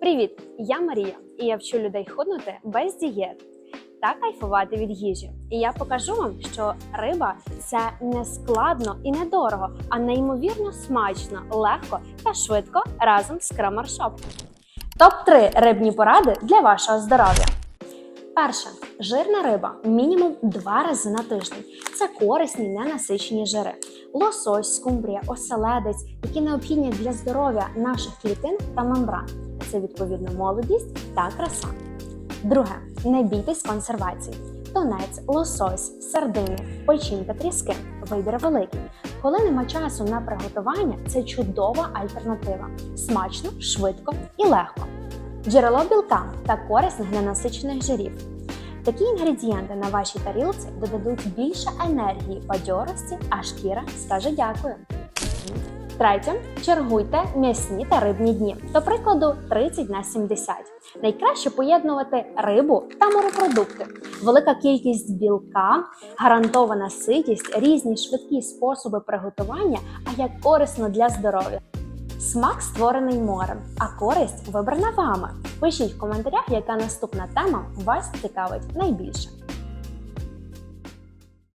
Привіт! Я Марія, і я вчу людей худнути без дієт та кайфувати від їжі. І я покажу вам, що риба це не складно і недорого, а неймовірно смачно, легко та швидко разом з Крамаршоп. Топ 3 рибні поради для вашого здоров'я. Перше жирна риба мінімум два рази на тиждень. Це корисні ненасичені жири. Лосось, скумбрія, оселедець, які необхідні для здоров'я наших клітин та мембран. Це відповідно молодість та краса. Друге, не бійтесь консервації. Тонець, лосось, сардини, печінка, тріски. Вибір великий. Коли нема часу на приготування, це чудова альтернатива. Смачно, швидко і легко. Джерело білка та корисних ненасичених жирів. Такі інгредієнти на вашій тарілці додадуть більше енергії, бадьорості, а шкіра скаже дякую. Третє, чергуйте м'ясні та рибні дні, до прикладу, 30 на 70. Найкраще поєднувати рибу та морепродукти. Велика кількість білка, гарантована ситість, різні швидкі способи приготування, а як корисно для здоров'я. Смак створений морем, а користь вибрана вами. Пишіть в коментарях, яка наступна тема вас цікавить найбільше.